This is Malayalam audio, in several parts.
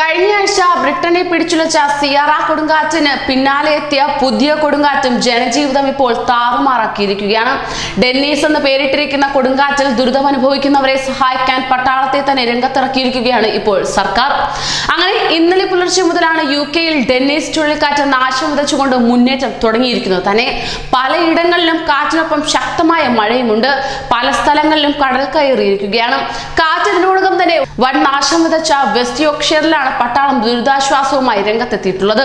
കഴിഞ്ഞ ആഴ്ച ബ്രിട്ടനെ പിടിച്ചുലച്ച സിയാറ കൊടുങ്കാറ്റിന് പിന്നാലെ എത്തിയ പുതിയ കൊടുങ്കാറ്റും ജനജീവിതം ഇപ്പോൾ താറുമാറാക്കിയിരിക്കുകയാണ്. ഡെന്നീസ് എന്ന് പേരിട്ടിരിക്കുന്ന കൊടുങ്കാറ്റിൽ ദുരിതം അനുഭവിക്കുന്നവരെ സഹായിക്കാൻ പട്ടാളത്തെ തന്നെ രംഗത്തിറക്കിയിരിക്കുകയാണ് ഇപ്പോൾ സർക്കാർ. അങ്ങനെ ഇന്നലെ പുലർച്ചെ മുതലാണ് യു കെയിൽ ഡെന്നീസ് ചുഴലിക്കാറ്റ് നാശം വിതച്ചുകൊണ്ട് മുന്നേറ്റം തുടങ്ങിയിരിക്കുന്നത്. തന്നെ പലയിടങ്ങളിലും കാറ്റിനൊപ്പം ശക്തമായ മഴയുമുണ്ട്. പല സ്ഥലങ്ങളിലും കടൽ കയറിയിരിക്കുകയാണ് കാറ്റ് ഇതിനോടകം തന്നെ വൻ നാശം വിതച്ച വെസ്റ്റ് യോർക്ക്ഷയറിലാണ് പട്ടാളം ദുരിതാശ്വാസവുമായി രംഗത്തെത്തിയിട്ടുള്ളത്.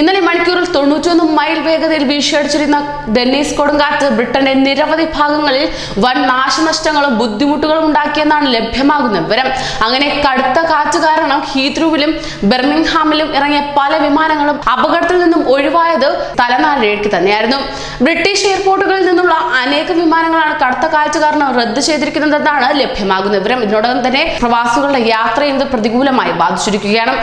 ഇന്നലെ മണിക്കൂറിൽ തൊണ്ണൂറ്റൊന്ന് മൈൽ വേഗതയിൽ വീശിയടിച്ചിരുന്ന ഡെന്നീസ് കൊടുങ്കാറ്റ് ബ്രിട്ടന്റെ നിരവധി ഭാഗങ്ങളിൽ വൻ നാശനഷ്ടങ്ങളും ബുദ്ധിമുട്ടുകളും ഉണ്ടാക്കിയെന്നാണ് ലഭ്യമാകുന്ന വിവരം. അങ്ങനെ കടുത്ത കാറ്റ് കാരണം ഹീത്രൂവിലും ബെർമിംഗ്ഹാമിലും ഇറങ്ങിയ പല വിമാനങ്ങളും അപകടത്തിൽ നിന്നും ഒഴിവായത് തലനാരിഴയ്ക്ക് തന്നെയായിരുന്നു. ബ്രിട്ടീഷ് എയർപോർട്ടുകളിൽ നിന്നുള്ള അനേക വിമാനങ്ങളാണ് കടുത്ത കാറ്റ് കാരണം റദ്ദ് ചെയ്തിരിക്കുന്നതെന്നാണ് ലഭ്യമാകുന്ന വിവരം. ഇതിനോടകം തന്നെ പ്രവാസികളുടെ യാത്രയും പ്രതികൂലമായി ബാധിച്ചിരിക്കുകയാണ്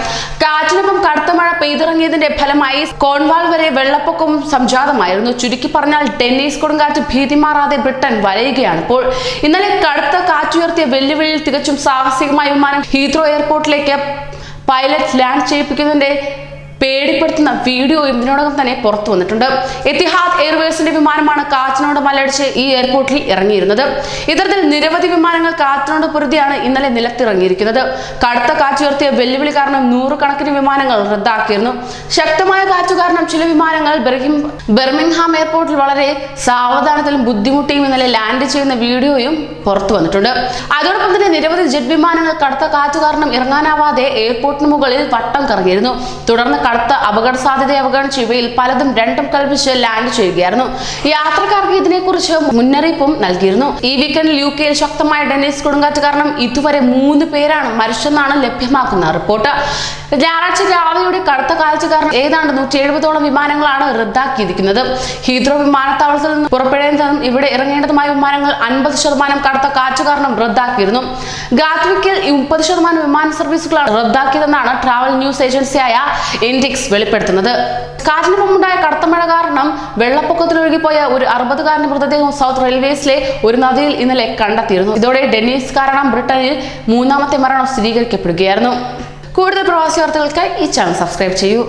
കാറ്റിനൊപ്പം കടുത്ത മഴ പെയ്തിറങ്ങിയതിന്റെ ഫലമായി കോൺവാൾ വരെ വെള്ളപ്പൊക്കവും സംജാതമായിരുന്നു. ചുരുക്കി പറഞ്ഞാൽ ഡെന്നീസ് കൊടുങ്കാറ്റ് ഭീതി മാറാതെ ബ്രിട്ടൻ വലയുകയാണ് ഇപ്പോൾ. ഇന്നലെ കടുത്ത കാറ്റുയർത്തിയ വെല്ലുവിളിയിൽ തികച്ചും സാഹസികമായ വിമാനം ഹീത്രോ എയർപോർട്ടിലേക്ക് പൈലറ്റ് ലാൻഡ് ചെയ്യിപ്പിക്കുന്നതിന്റെ പേടിപ്പെടുത്തുന്ന വീഡിയോയും ഇതിനോടകം തന്നെ പുറത്തു വന്നിട്ടുണ്ട്. എത്തിഹാദ് എയർവേസിന്റെ വിമാനമാണ് കാറ്റിനോട് മലയടിച്ച് ഈ എയർപോർട്ടിൽ ഇറങ്ങിയിരുന്നത്. ഇത്തരത്തിൽ നിരവധി വിമാനങ്ങൾ കാറ്റിനോട് പൊരുതിയാണ് ഇന്നലെ നിലത്തിറങ്ങിയിരിക്കുന്നത്. കടുത്ത കാറ്റുയർത്തിയ വെല്ലുവിളി കാരണം നൂറുകണക്കിന് വിമാനങ്ങൾ റദ്ദാക്കിയിരുന്നു. ശക്തമായ കാറ്റ് കാരണം ചില വിമാനങ്ങൾ ബെർമിംഗ്ഹാം എയർപോർട്ടിൽ വളരെ സാവധാനത്തിലും ബുദ്ധിമുട്ടിയും ഇന്നലെ ലാൻഡ് ചെയ്യുന്ന വീഡിയോയും പുറത്തു വന്നിട്ടുണ്ട്. അതോടൊപ്പം തന്നെ നിരവധി ജെറ്റ് വിമാനങ്ങൾ കടുത്ത കാറ്റ് കാരണം ഇറങ്ങാനാവാതെ എയർപോർട്ടിന് മുകളിൽ വട്ടം കറങ്ങിയിരുന്നു. തുടർന്ന് കടുത്ത അപകട സാധ്യത അവഗണിച്ച് ഇവയിൽ പലതും രണ്ടും കൽപ്പിച്ച് ലാൻഡ് ചെയ്യുകയായിരുന്നു. യാത്രക്കാർക്ക് ഇതിനെക്കുറിച്ച് മുന്നറിയിപ്പും നൽകിയിരുന്നു. ഈ വീക്കെൻഡിൽ യു കെയിൽ ശക്തമായ ഡെന്നീസ് കൊടുങ്കാറ്റ് കാരണം ഇതുവരെ മൂന്ന് പേരാണ് മരിച്ചെന്നാണ് ലഭ്യമാക്കുന്ന റിപ്പോർട്ട്. ഞായറാഴ്ച രാവിലെയുടെ കടുത്ത കാഴ്ച കാരണം ഏതാണ്ട് നൂറ്റി എഴുപതോളം വിമാനങ്ങളാണ് റദ്ദാക്കിയിരിക്കുന്നത്. ഹീത്രോ വിമാനത്താവളത്തിൽ നിന്ന് പുറപ്പെടേണ്ടതും ഇവിടെ ഇറങ്ങേണ്ടതുമായ വിമാനങ്ങൾ അൻപത് ശതമാനം കടുത്ത കാറ്റ് കാരണം റദ്ദാക്കിയിരുന്നു ഗാത്വിക്കിൽ മുപ്പത് ശതമാനം വിമാന സർവീസുകളാണ് റദ്ദാക്കിയതെന്നാണ് ട്രാവൽ ന്യൂസ് ഏജൻസിയായ ഇൻഡിക്സ് വെളിപ്പെടുത്തുന്നത്. കാറ്റിനൊപ്പമുണ്ടായ കടുത്ത മഴ കാരണം വെള്ളപ്പൊക്കത്തിൽ ഒഴുകിപ്പോയ ഒരു അറുപതുകാരന്റെ മൃതദേഹം സൗത്ത് റെയിൽവേസിലെ ഒരു നദിയിൽ ഇന്നലെ കണ്ടെത്തിയിരുന്നു. ഇതോടെ ഡെന്നീസ് കാരണം ബ്രിട്ടനിൽ മൂന്നാമത്തെ മരണം സ്ഥിരീകരിക്കപ്പെടുകയായിരുന്നു. കൂടുതൽ പ്രവാസി വാർത്തകൾക്കായി ഈ ചാനൽ സബ്സ്ക്രൈബ് ചെയ്യൂ.